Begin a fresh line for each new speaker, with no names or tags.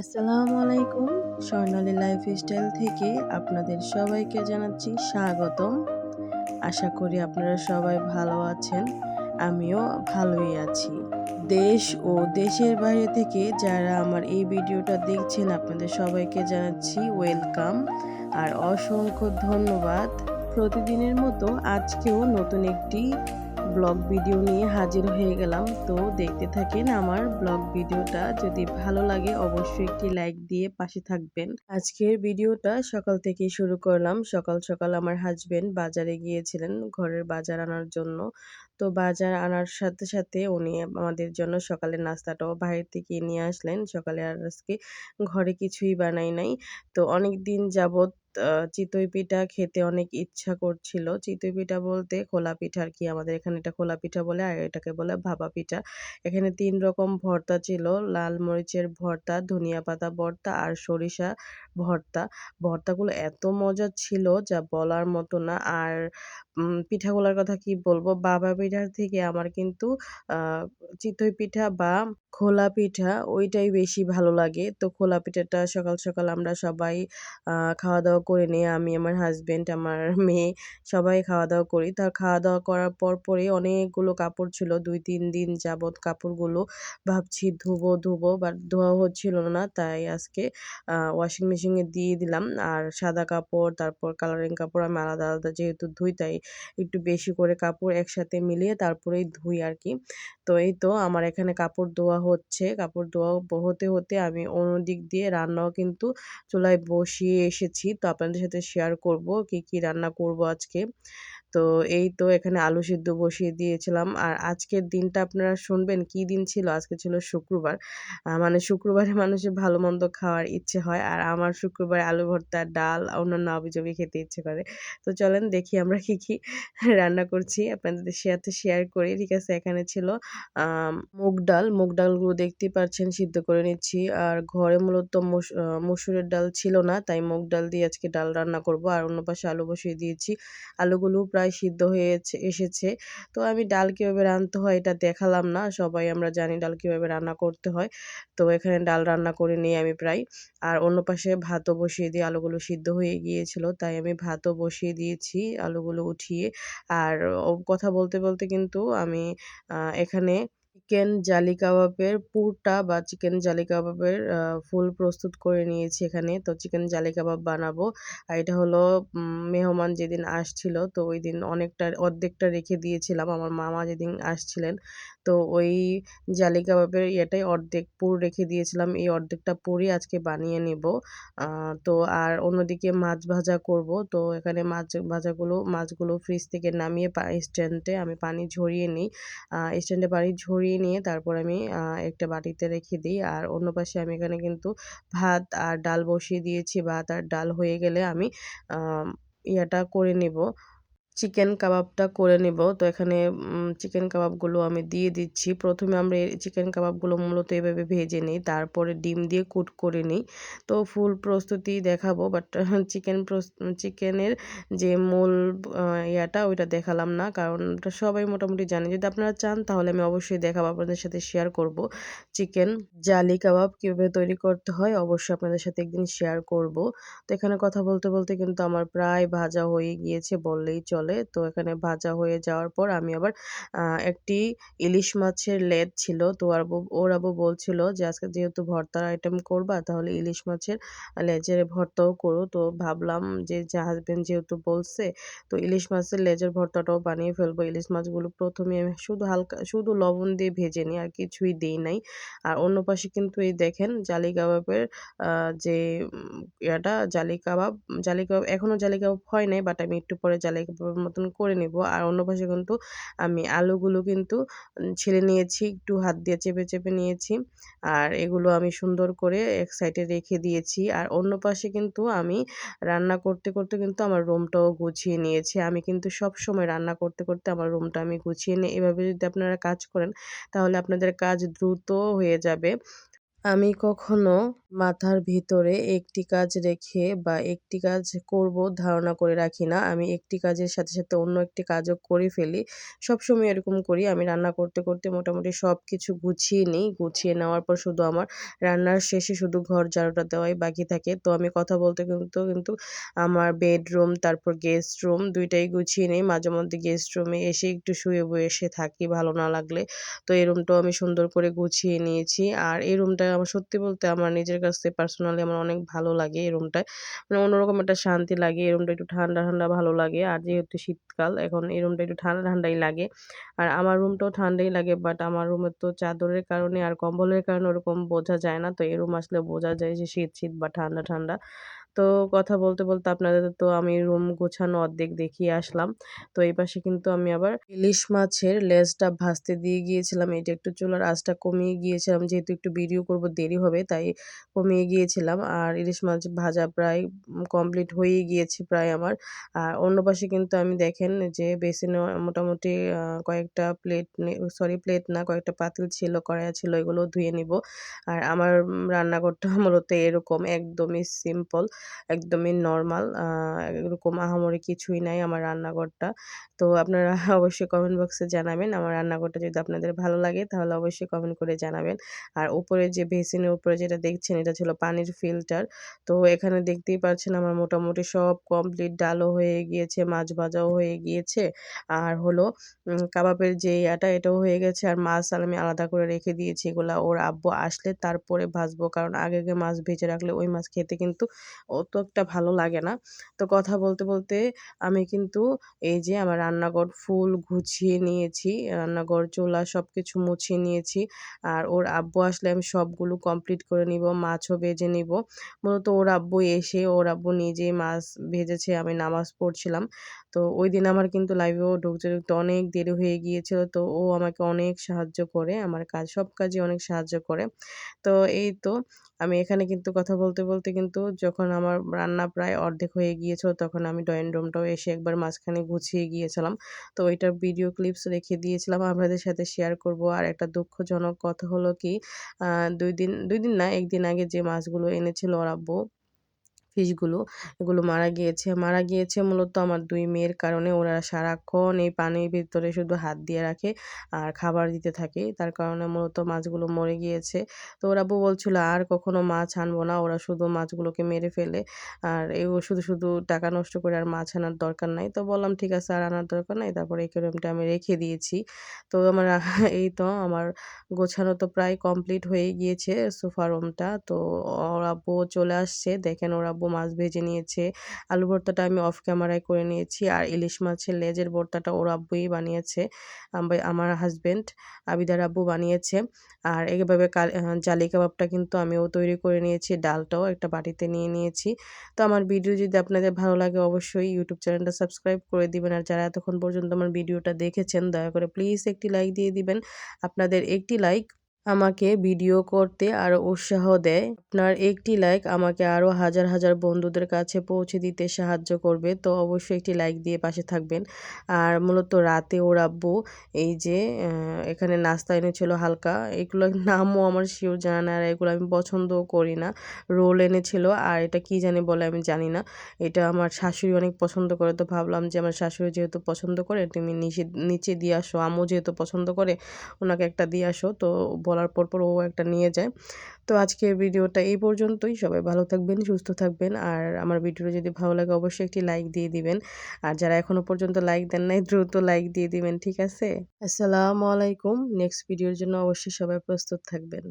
আসসালামু আলাইকুম। স্বর্ণালী লাইফস্টাইল থেকে আপনাদের সবাইকে জানাচ্ছি স্বাগতম। আশা করি আপনারা সবাই ভালো আছেন, আমিও ভালোই আছি। দেশ ও দেশের বাইরে থেকে যারা আমার এই ভিডিওটা দেখছেন, আপনাদের সবাইকে জানাচ্ছি ওয়েলকাম। আর অসংখ্য ধন্যবাদ। প্রতিদিনের মতো আজকেও নতুন একটি ব্লগ ভিডিও নিয়ে হাজির হয়ে গেলাম। তো দেখতে থাকেন আমার ব্লগ ভিডিওটা। যদি ভালো লাগে অবশ্যই একটি লাইক দিয়ে পাশে থাকবেন। আজকের ভিডিওটা সকাল থেকে শুরু করলাম। সকাল সকাল আমার হাজবেন্ড বাজারে গিয়েছিলেন ঘরের বাজার আনার জন্য। তো বাজার আনার সাথে সাথে উনি আমাদের জন্য সকালের নাস্তাটাও বাইরে থেকে নিয়ে আসলেন। সকালে আর আজকে ঘরে কিছুই বানাই নাই। তো অনেক দিন যাবত চিতই পিঠা খেতে অনেক ইচ্ছা করছিল। চিতই পিঠা বলতে খোলা পিঠা আর কি। আমাদের এখানে এটা খোলা পিঠা বলে আর এটাকে বলে ভাপা পিঠা। এখানে তিন রকম ভর্তা ছিল। লাল মরিচের ভর্তা, ধনিয়া পাতা ভর্তা আর সরিষা ভর্তা। ভর্তাগুলো এত মজা ছিল যা বলার মতো না। আর পিঠাগুলোর কথা কি বলব? বাবা পিঠার থেকে আমার কিন্তু চিতই পিঠা বা খোলা পিঠা ওইটাই বেশি ভালো লাগে। তো খোলা পিঠাটা সকাল সকাল আমরা সবাই খাওয়া দাওয়া করে নিই আমি, আমার হাজব্যান্ড আমার মেয়ে সবাই খাওয়া দাওয়া করি। তার খাওয়া দাওয়া করার পর পরে অনেকগুলো কাপড় ছিল দুই তিন দিন যাবৎ কাপড়গুলো ভাবছি ধুবো ধুবো বাট ধোয়া হচ্ছিল না। তাই আজকে ওয়াশিং মেশিনে দিয়ে দিলাম। আর সাদা কাপড়, তারপর কালারিং কাপড় আমি আলাদা আলাদা যেহেতু ধুই, তাই একটু বেশি করে কাপড় একসাথে মিলিয়ে তারপরেই ধুই আর কি তো এই তো আমার এখানে কাপড় ধোয়া হচ্ছে। কাপড় ধোয়া হতে হতে আমি অন্য দিক দিয়ে রান্নাও কিন্তু চুলায় বসিয়ে এসেছি। তো আপনাদের সাথে শেয়ার করব, কি কি রান্না করব আজকে। তো এই তো এখানে আলু সিদ্ধ বসিয়ে দিয়েছিলাম। আর আজকের দিনটা আপনারা শুনবেন কি দিন ছিল? আজকে ছিল শুক্রবার। মানে শুক্রবারে মানুষের ভালো মন্দ খাওয়ার ইচ্ছে হয়। আর আমার শুক্রবারে আলু ভর্তা, ডাল, অন্যান্য আবিজবি খেতে ইচ্ছে করে। তো চলেন দেখি আমরা কি কি রান্না করছি। আপনাদের সাথে শেয়ার করি। ঠিক আছে, এখানে ছিল মুগ ডাল। মুগ ডালগুলো দেখতেই পাচ্ছেন, সিদ্ধ করে নিচ্ছি। আর ঘরে মূলত মসুরের ডাল ছিল না। তাই মুগ ডাল দিয়ে আজকে ডাল রান্না করব। আর অন্য পাশে আলু বসিয়ে দিয়েছি। আলুগুলো প্রায় সিদ্ধ হয়েছে, এসেছে। তো আমি ডাল কীভাবে রাঁধতে হয় এটা দেখালাম না, সবাই আমরা জানি ডাল কীভাবে রান্না করতে হয়। তো এখানে ডাল রান্না করে নিই আমি প্রায়। আর অন্য পাশে ভাতও বসিয়ে দিয়ে আলুগুলো সিদ্ধ হয়ে গিয়েছিল, তাই আমি ভাতও বসিয়ে দিয়েছি আলুগুলো উঠিয়ে। আর কথা বলতে বলতে কিন্তু আমি এখানে চিকেন জালি কাবাবের পুরটা বা চিকেন জালি কাবাবের ফুল প্রস্তুত করে নিয়েছি এখানে। তো চিকেন জালি কাবাব বানাবো। আর এটা হলো মেহমান যেদিন আসছিল, তো ওই দিন অনেকটা, অর্ধেকটা রেখে দিয়েছিলাম। আমার মামা যেদিন আসছিলেন তো ওই জালি কাবাবের ইয়েটাই অর্ধেক পুর রেখে দিয়েছিলাম, এই অর্ধেকটা পুরই আজকে বানিয়ে নেব। তো আর অন্যদিকে মাছ ভাজা করব। তো এখানে মাছ ভাজাগুলো, মাছগুলো ফ্রিজ থেকে নামিয়ে স্ট্যান্ডে আমি পানি ঝরিয়ে নিই। স্ট্যান্ডে পানি ঝরিয়ে নিয়ে তারপর আমি একটা বাটিতে রেখে দিই। আর অন্য পাশে আমি এখানে কিন্তু ভাত আর ডাল বসিয়ে দিয়েছি। ভাত আর ডাল হয়ে গেলে আমি ইয়াটা করে নেব। চিকেন কাবাবটা করে নেব। তো এখানে চিকেন কাবাবগুলো আমি দিয়ে দিচ্ছি। প্রথমে আমরা চিকেন কাবাবগুলো মূলত এভাবে ভেজে নিই, তারপরে ডিম দিয়ে কুট করে নিই। তো ফুল প্রস্তুতি দেখাবো, বাট চিকেন চিকেনের যে মূল ইয়াটা ওইটা দেখালাম না, কারণ ওটা সবাই মোটামুটি জানে। যদি আপনারা চান, তাহলে আমি অবশ্যই দেখাবো, আপনাদের সাথে শেয়ার করব। চিকেন জালি কাবাব কীভাবে তৈরি করতে হয়, অবশ্যই আপনাদের সাথে একদিন শেয়ার করব। তো এখানে কথা বলতে বলতে কিন্তু আমার প্রায় ভাজা হয়ে গিয়েছে, বললেই চলে। চলে তো এখানে ভাজা হয়ে যাওয়ার পর আমি আবার একটি ইলিশ মাছের লেদ ছিল। তো আর ওর আবু বলছিল যে, আজকে যেহেতু ভর্তার আইটেম করবা, তাহলে ইলিশ মাছের লেজের ভর্তাও করো। তো ভাবলাম যে হাজবেন্ড যেহেতু বলছে, তো ইলিশ মাছের লেজের ভর্তাটাও বানিয়ে ফেলব। ইলিশ মাছগুলো প্রথমে আমি শুধু হালকা, শুধু লবণ দিয়ে ভেজে নিই, আর কিছুই দিই নাই। আর অন্য পাশে কিন্তু এই দেখেন জালি কাবাবের যে ইয়াটা, জালি কাবাব জালি কাবাব এখনও জালি কাবাব হয় নাই বাট আমি একটু পরে জালি কাবাব মতন করে নেব। আর অন্য পাশে কিন্তু আমি আলুগুলো কিন্তু ছেলে নিয়েছি, একটু হাত দিয়ে চেপে চেপে নিয়েছি। আর এগুলো আমি সুন্দর করে এক সাইডে রেখে দিয়েছি। আর অন্য পাশে কিন্তু আমি রান্না করতে করতে কিন্তু আমার রুমটাও গুছিয়ে নিয়েছি। আমি কিন্তু সব সময় রান্না করতে করতে আমার রুমটা আমি গুছিয়ে নিই। এভাবে যদি আপনারা কাজ করেন, তাহলে আপনাদের কাজ দ্রুত হয়ে যাবে। আমি কখনো মাথার ভিতরে একটি কাজ রেখে বা একটি কাজ করব ধারণা করে রাখি না। আমি একটি কাজের সাথে সাথে অন্য একটি কাজও করে ফেলি। সবসময় এরকম করি। আমি রান্না করতে করতে মোটামুটি সব কিছু গুছিয়ে নিই। গুছিয়ে নেওয়ার পর শুধু আমার রান্নার শেষে শুধু ঘর ঝাড়ুটা দেওয়াই বাকি থাকে। তো আমি কথা বলতে কিন্তু কিন্তু আমার বেডরুম তারপর গেস্ট রুম দুইটাই গুছিয়ে নিই। মাঝে মধ্যে গেস্ট রুমে এসে একটু শুয়ে বসে থাকি ভালো না লাগলে। তো এই রুমটাও আমি সুন্দর করে গুছিয়ে নিয়েছি। আর এই রুমটা আমার সত্যি বলতে আমার নিজের কাছে পার্সোনালি আমার অনেক ভালো লাগে এই রুমটায় মানে অন্যরকম একটা শান্তি লাগে, এই রুমটা একটু ঠান্ডা ঠান্ডা ভালো লাগে। আর যেহেতু শীতকাল, এখন এই রুমটা একটু ঠান্ডা ঠান্ডাই লাগে। আর আমার রুমটাও ঠান্ডাই লাগে বাট আমার রুমের তো চাদরের কারণে আর কম্বলের কারণে ওরকম বোঝা যায় না। তো এই রুম আসলে বোঝা যায় যে শীত শীত বা ঠান্ডা ঠান্ডা। তো কথা বলতে বলতে আপনাদের তো আমি রুম গোছানো অর্ধেক দেখিয়ে আসলাম। তো এই পাশে কিন্তু আমি আবার ইলিশ মাছের লেজটা ভাজতে দিয়ে গিয়েছিলাম। এটা একটু চুলার আঁচটা কমিয়ে গিয়েছিলাম। যেহেতু একটু ভিডিও করব, দেরি হবে, তাই কমিয়ে গিয়েছিলাম। আর ইলিশ মাছ ভাজা প্রায় কমপ্লিট হয়েই গিয়েছে প্রায় আমার। আর অন্য পাশে কিন্তু আমি দেখেন যে বেসিনে মোটামুটি কয়েকটা প্লেট সরি প্লেট না, কয়েকটা পাতিল ছিল, কড়াইয়া ছিল, এগুলো ধুয়ে নিব। আর আমার রান্নাঘরটা মূলত এরকম, একদমই সিম্পল একদমই নর্মাল এরকম আহামরি কিছুই নাই আমার রান্নাঘরটা। তো আপনারা অবশ্যই কমেন্ট বক্সে জানাবেন, আমার রান্নাঘরটা যদি আপনাদের ভালো লাগে তাহলে অবশ্যই কমেন্ট করে জানাবেন। আর উপরে যে বেসিনের উপরে যেটা দেখছেন এটা ছিল পানির ফিল্টার তো এখানে দেখতেই পাচ্ছেন আমার মোটামুটি সব কমপ্লিট ডালও হয়ে গিয়েছে, মাছ ভাজাও হয়ে গিয়েছে। আর হলো কাবাবের যে ইয়াটা এটাও হয়ে গেছে, আর মাছ আমি আলাদা করে রেখে দিয়েছি এগুলা। ওর আব্বু আসলে তারপরে ভাজবো, কারণ আগে আগে মাছ ভেজে রাখলে ওই মাছ খেতে কিন্তু অত একটা ভালো লাগে না। তো কথা বলতে বলতে আমি কিন্তু এই যে আমার রান্নাঘর ফুল গুছিয়ে নিয়েছি, রান্নাঘর, চুলা সব কিছু মুছিয়ে নিয়েছি আর ওর আব্বু আসলে আমি সবগুলো কমপ্লিট করে নিব, মাছও ভেজে নিব। মূলত ওর আব্বু এসে, ওর আব্বু নিজেই মাছ ভেজেছে, আমি নামাজ পড়ছিলাম। তো ওই দিন আমার কিন্তু লাইভেও ঢুকতে ঢুকতে অনেক দেরি হয়ে গিয়েছিল, তো ও আমাকে অনেক সাহায্য করে, আমার কাজ, সব কাজে অনেক সাহায্য করে। তো এই তো আমি এখানে কিন্তু কথা বলতে বলতে কিন্তু যখন আমার রান্না প্রায় অর্ধেক হয়ে গিয়েছিল তখন আমি ড্রয়িং রুমটাও এসে একবার মাঝখানে গুছিয়ে গিয়েছিলাম। তো ওইটার ভিডিও ক্লিপস রেখে দিয়েছিলাম। আপনাদের সাথে শেয়ার করব। আর একটা দুঃখজনক কথা হলো কি দুই দিন দুই দিন না, একদিন আগে যে মাছগুলো এনেছিল ওর আব্বু ফিশগুলো এগুলো মারা গিয়েছে। মারা গিয়েছে মূলত আমার দুই মেয়ের কারণে। ওরা সারাক্ষণ এই পানির ভিতরে শুধু হাত দিয়ে রাখে আর খাবার দিতে থাকে। তার কারণে মূলত মাছগুলো মরে গিয়েছে। তো ওরা বউ বলছিল, আর কখনো মাছ আনব না। ওরা শুধু মাছগুলোকে মেরে ফেলে। আর এও শুধু শুধু টাকা নষ্ট করে আর মাছ আনার দরকার নাই। তো বললাম, ঠিক আছে, আর আনার দরকার নাই। তারপরে এই ক্যারেমটা আমি রেখে দিয়েছি। তো আমার এই তো আমার গোছানো তো প্রায় কমপ্লিট হয়ে গিয়েছে সোফা রুমটা। তো ওরা বউ চলে আসছে। দেখেন ওরা বউ মাছ ভেজে নিয়েছে। আলু ভর্তাটা আমি অফ ক্যামেরায় করে নিয়েছি আর ইলিশ মাছের লেজের ভর্তাটা ওর আব্বুই বানিয়েছে আমার হাজব্যান্ড আবিদার আব্বু বানিয়েছে। আর এইভাবে জালি কাবাবটা কিন্তু আমিও তৈরি করে নিয়েছি, ডালটাও একটা বাটিতে নিয়ে নিয়েছি। তো আমার ভিডিও যদি আপনাদের ভালো লাগে অবশ্যই ইউটিউব চ্যানেলটা সাবস্ক্রাইব করে দিবেন। আর যারা এতক্ষণ পর্যন্ত আমার ভিডিওটা দেখেছেন, দয়া করে প্লিজ একটি লাইক দিয়ে দিবেন। আপনাদের একটি লাইক আমাকে ভিডিও করতে আরও উৎসাহ দেয়। আপনার একটি লাইক আমাকে আরও হাজার হাজার বন্ধুদের কাছে পৌঁছে দিতে সাহায্য করবে, তো অবশ্যই একটি লাইক দিয়ে পাশে থাকবেন। আর মূলত রাতে ওর এই যে এখানে নাস্তা এনেছিল হালকা, এগুলো নামও আমার শিওর জানা না, আর এগুলো আমি পছন্দও করি না। রোল এনেছিল, আর এটা কি জানি বলে আমি জানি না। এটা আমার শাশুড়ি অনেক পছন্দ করে, তো ভাবলাম যে আমার শাশুড়ি যেহেতু পছন্দ করে, তুমি নিচে নিচে দিয়ে আসো আমও যেহেতু পছন্দ করে, ওনাকে একটা দিয়ে আসো, তো বলার পর পর ও একটা নিয়ে যায়। তো আজকের ভিডিওটা এই পর্যন্তই। সবাই ভালো থাকবেন, সুস্থ থাকবেন। আর আমার ভিডিওটা যদি ভালো লাগে অবশ্যই একটি লাইক দিয়ে দিবেন। আর যারা এখনও পর্যন্ত লাইক দেন নাই, দ্রুত লাইক দিয়ে দিবেন, ঠিক আছে? আসসালামু আলাইকুম। নেক্সট ভিডিওর জন্য অবশ্যই সবাই প্রস্তুত থাকবেন।